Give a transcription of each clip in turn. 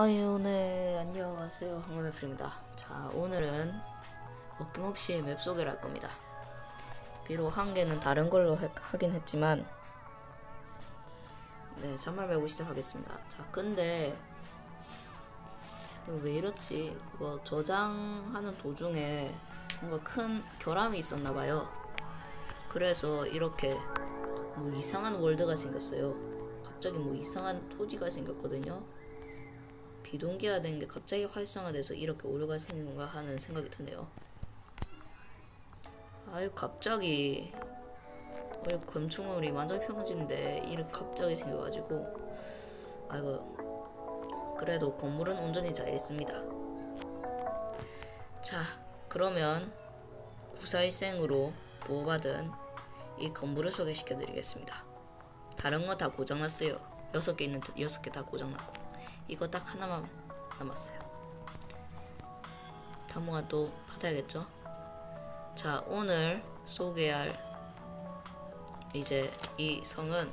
아유, 네, 안녕하세요. 황금맵프입니다. 자, 오늘은 어김없이 맵 소개를 할 겁니다. 비록 한 개는 다른 걸로 하, 하긴 했지만, 네, 잔말 말고 시작하겠습니다. 자, 근데, 왜 이렇지? 그거 저장하는 도중에 뭔가 큰 결함이 있었나봐요. 그래서 이렇게 뭐 이상한 월드가 생겼어요. 갑자기 뭐 이상한 토지가 생겼거든요. 비동기화 된 게 갑자기 활성화돼서 이렇게 오류가 생긴 건가 하는 생각이 드네요. 아유 갑자기 우리 건축물이 완전 평지인데 이렇게 갑자기 생겨가지고 아이고 그래도 건물은 온전히 잘 있습니다. 자 그러면 구사일생으로 보호받은 이 건물을 소개시켜드리겠습니다. 다른 거 다 고장났어요. 여섯 개 있는 여섯 개다 고장났고. 이거 딱 하나만 남았어요. 다음과 또 받아야겠죠? 자, 오늘 소개할 이제 이 성은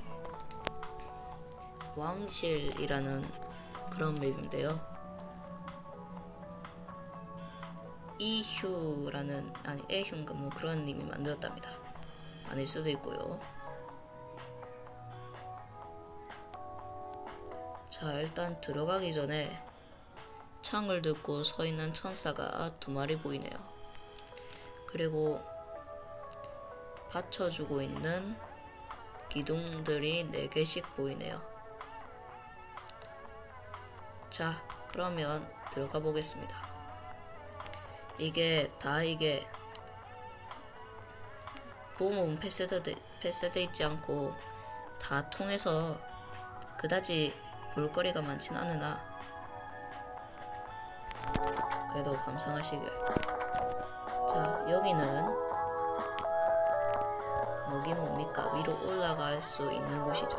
왕실이라는 그런 맵인데요. 이휴라는 아니 에휴인가 뭐 그런 님이 만들었답니다. 아닐 수도 있고요. 자 일단 들어가기 전에 창을 듣고 서 있는 천사가 두 마리 보이네요. 그리고 받쳐주고 있는 기둥들이 네 개씩 보이네요. 자 그러면 들어가 보겠습니다. 이게 다 이게 패스돼, 패스돼 있지 않고 다 통해서 그다지 볼거리가 많진 않으나 그래도 감상하시길. 자 여기는 여기 뭡니까? 위로 올라갈 수 있는 곳이죠.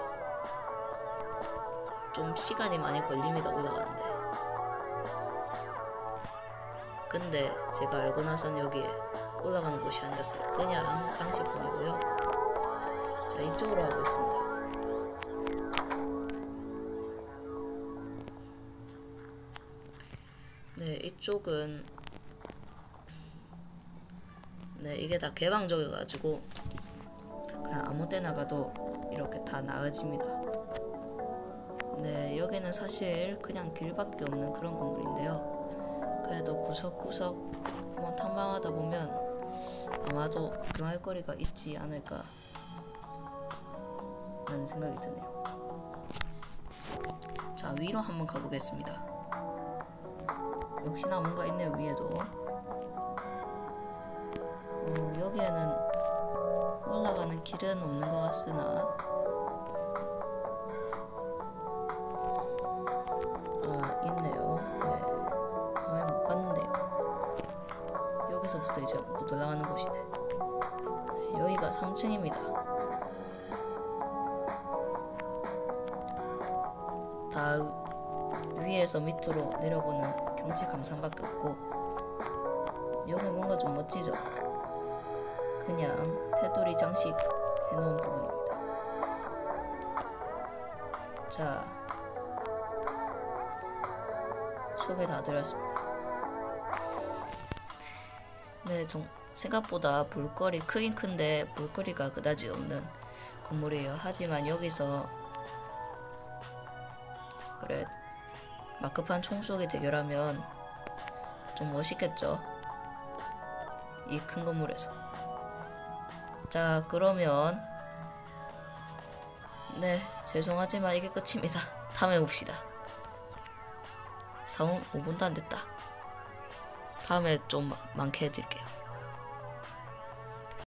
좀 시간이 많이 걸립니다 올라가는데. 근데 제가 알고 나서는 여기에 올라가는 곳이 아니었어요. 그냥 장식품이고요. 자 이쪽으로 하고 있습니다 이쪽은 네, 이게 다 개방적이어가지고 그냥 아무 때나 가도 이렇게 다 나아집니다. 네, 여기는 사실 그냥 길밖에 없는 그런 건물인데요. 그래도 구석구석 한번 탐방하다 보면 아마도 구경할 거리가 있지 않을까 라는 생각이 드네요. 자, 위로 한번 가보겠습니다. 역시나 뭔가 있네요 위에도. 어, 여기에는 올라가는 길은 없는 것 같으나. 아 있네요. 네. 아예 못 갔는데. 이거 여기서부터 이제 못 올라가는 곳이네 네, 여기가 3층입니다. 다 위에서 밑으로 내려보는 경치 감상밖에 없고 여기 뭔가 좀 멋지죠? 그냥 테두리 장식 해놓은 부분입니다. 자 소개 다 드렸습니다. 네, 정, 생각보다 볼거리 크긴 큰데 볼거리가 그다지 없는 건물이에요. 하지만 여기서 그래 마크판 총 쏘기 대결하면 좀 멋있겠죠? 이 큰 건물에서. 자, 그러면 네, 죄송하지만 이게 끝입니다. 다음에 봅시다. 4분 5분도 안 됐다. 다음에 좀 많게 해드릴게요.